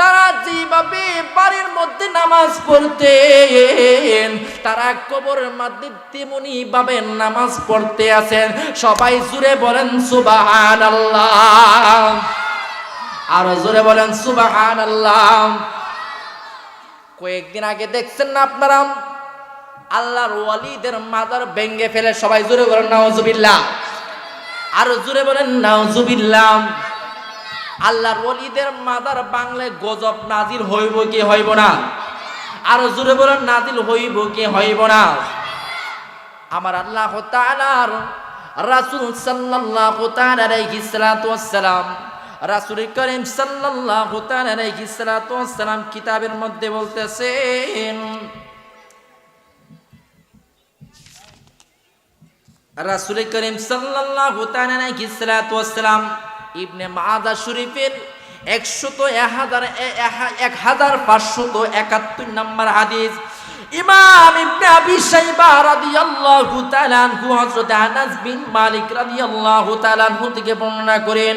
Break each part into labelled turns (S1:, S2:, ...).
S1: তারা যেভাবে বাড়ির মধ্যে নামাজ পড়তেন, তারা কবরের মধ্যে তেমনি ভাবে নামাজ পড়তে আছেন সবাই জুড়ে বলেন সুবাহান আল্লাহ আরও জোরে বলেন সুবাহান আল্লাহ কয়েকদিন আগে দেখছেন না আপনারা? আল্লাহর ওয়ালিদের মাদার ভেঙ্গে ফেলে সবাই জোরে বলেন নাও নাওজুবিল্লাহ আরও জোরে বলেন নাও নাওজুবিল্লাহ আল্লাহর ওলিদের মাদার বাংলায় গজব নাজিল হইব কি হইব না? আরও জোরে বলেন, নাজিল হইব কি হইব না? আমার আল্লাহ তাআলার রাসূল সাল্লাল্লাহু তাআলা আলাইহি সাল্লাতু ওয়াসসালাম, রাসূল করিম সাল্লাল্লাহু তাআলা আলাইহি সাল্লাতু ওয়াসসালাম কিতাবের মধ্যে বলতেছেন, রাসূল করিম সাল্লাল্লাহু তাআলা আলাইহি সাল্লাতু ওয়াসসালাম ইবনে মাদা শরীফের একশত এক হাজার এক হাজার পাঁচশত একাত্তর নম্বর হাদিস। ইমাম ইবনে আবি শাইবা রাদিয়াল্লাহু তাআলা আনহু হযরত আনাস বিন মালিক রাদিয়াল্লাহু তাআলা আনহু থেকে বর্ণনা করেন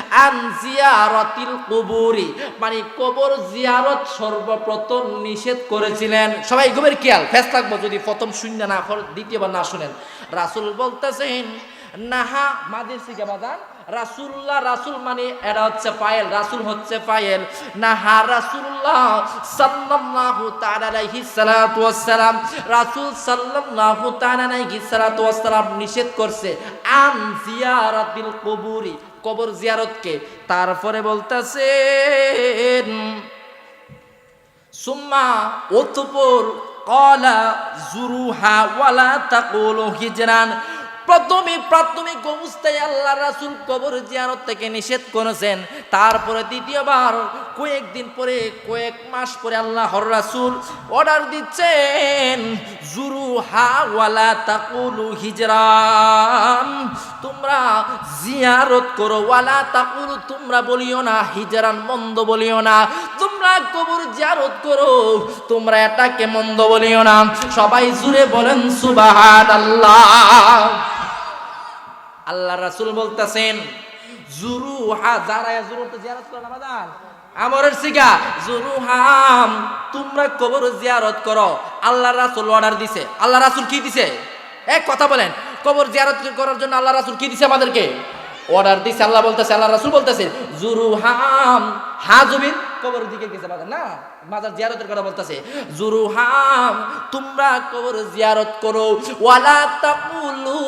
S1: আন জিয়ারতিল কুবুরি মানে কবর জিয়ারত সর্বপ্রথম নিষেধ করেছিলেন। সবাই গভীর খেয়াল, ফেস থাকব যদি প্রথম শূন্য না দ্বিতীয়বার না শুনেন। রাসুল বলতেছেন, নাহা মাদেশি কে বাদান রাসূলুল্লাহ, রাসূল মানে এটা হচ্ছে পায়েল, রাসূল হচ্ছে পায়েল। নাহা রাসূলুল্লাহ সাল্লাল্লাহু তাআলা আলাইহি সাল্লাতু ওয়াসসালাম, রাসূল সাল্লাল্লাহু তাআলা আলাইহি সাল্লাতু ওয়াসসালাম নিষেধ করছে, আন জিয়ারাতিল কুবুরি, কবর জিয়ারতকে। তারপরে বলতেছেন, সুম্মা অতপর কলা জুরুহা ওয়ালা তাকুলু হিজরান। প্রথমে প্রাথমিক অবস্থায় আল্লাহ রাসুল কবর জিয়ারত থেকে নিষেধ করেছেন। তারপরে দ্বিতীয়বার কয়েকদিন পরে, কয়েক মাস পরে আল্লাহর রাসুল অর্ডার দিচ্ছেন, জুরুহা ওয়ালা তাকুলু হিজরান। তোমরা জিয়ারত করো ওয়ালা তাকুলু, তোমরা বলিও না, হিজরান মন্দ বলিও না। তোমরা কবর জিয়ারত করো, তোমরা এটাকে মন্দ বলিও না। সবাই জুড়ে বলেন সুবাহ আল্লাহ রাসূল বলতেছেন, জুরুহা, যারা জুরুতে জিয়ারত করে আমাদের আমরের সিগা জুরুহাম, তোমরা কবর জিয়ারত করো। আল্লাহ রাসুল অর্ডার দিছে। আল্লাহ রাসূল কি দিছে? এক কথা বলেন, কবর জিয়ারত করার জন্য আল্লাহ রাসূল কি দিছে আমাদেরকে? অর্ডার দিছে, আল্লাহ বলতেছে আল্লাহ রাসূল বলতেছে, জুরুহাম, হাজুবিন কবর দিকে গেছে বাজার। না মাজার জিয়ারতের কথা বলতেছে। জুরুহাম, তোমরা কবর জিয়ারত করো। ওয়ালা তাকুলু,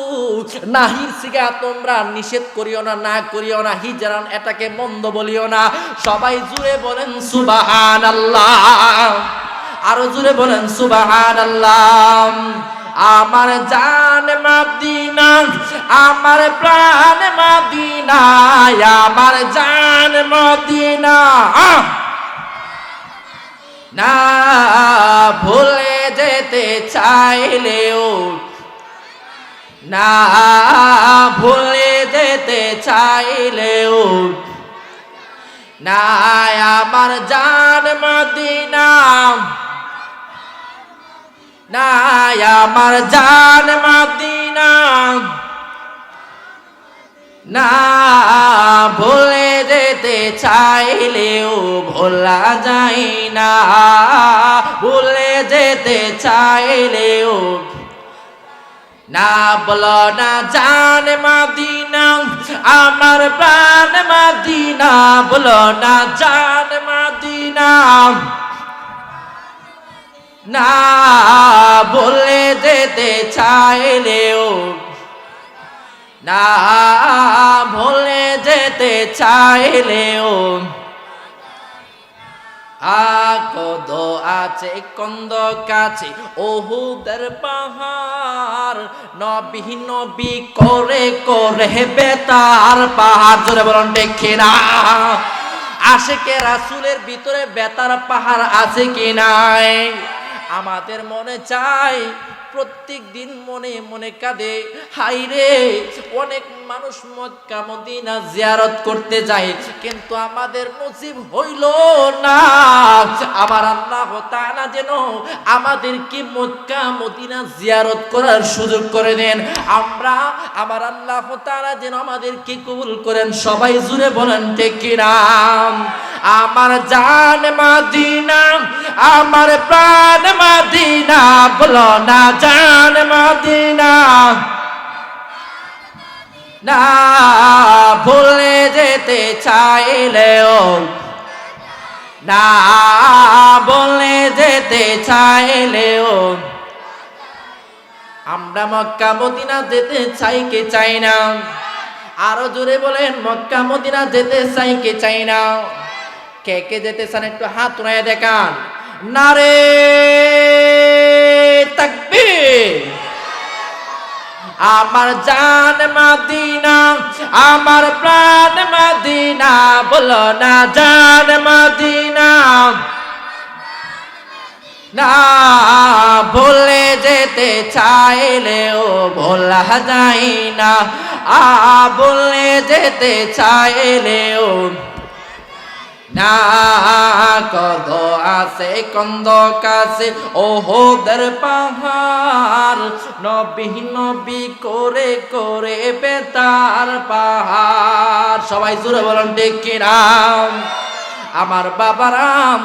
S1: নাহির সিগা তোমরা নিষেধ করিও না না করিও না। হিজরান, এটাকে মন্দ বলিও না। সবাই জুড়ে বলেন, সুবহানাল্লাহ। আরও জুড়ে বলেন, সুবহানাল্লাহ। আমার জান মাদিনা আমার প্রাণ মাদিনা আমার জান মদিনা! না ভুলে যেতে চাইলেও, না ভুলে যেতে চাইলেও না আমার জান মদিনা। না আমার জান মদিনা। না চাইলেও ভোলা যায় না। ভুলে যেতে চাইলেও না বলো না, জান মাদিনা, আমার প্রাণ মাদিনা। বলো না, জান মাদিনা। না বলে যেতে চাইলেও না ভুলে যেতে চাইলেও। আকদ আছে কন্দ কাছে, ওহুদের পাহাড়। নবী নবী করে করে বেতার পাহাড়। জোরে বলুন দেখে না আশেকে রাসুলের ভিতরে বেতার পাহাড় আছে কি নাই আমাদের মনে চাই প্রত্যেক দিন মনে মনে কাঁদে হাই রে অনেক মানুষ মক্কা, মদিনা জিয়ারত করতে যায়, কিন্তু আমাদের নসিব হইল না। আমার আল্লাহ তাআলা যেন আমাদেরকে মক্কা, মদিনা জিয়ারত করার সুযোগ করে দেন। আমরা, আমার আল্লাহ তাআলা যেন আমাদের আমাদেরকে কবুল করেন, সবাই জুড়ে বলেন, ঠিক আমার জান মাদিনা, আমার প্রাণ মাদিনা, বলো না জান মাদিনা। না ভুলে যেতে চাইলেও, না বলে যেতে চাইলেও, আমরা মক্কা মদিনা যেতে চাই কে চাই না? আরও জোরে বলেন, মক্কা মদিনা যেতে চাই কে চাই না? কে কে যেতে চান একটু হাত উড়াই দেখান। নারে তাকবীর। আমার জান মাদিনা, আমার প্রাণ মাদিনা, বলো না জান মাদিনা। না ভুলে যেতে চাইলেও ভোলা যায় না। আ, ভুলে যেতে চাইলেও না কদ আছে, কন্দ কাছে ওহদের পাহাড়। নবী নবী করে করে বেতার পাহাড়। সবাই জুড়ে বলেন, ঠিক কিরাম আমার বাবারাম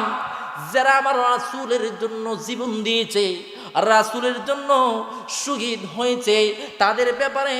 S1: যারা আমার রাসুলের জন্য জীবন দিয়েছে, রাসুলের জন্য শহীদ হয়েছে, তাদের ব্যাপারে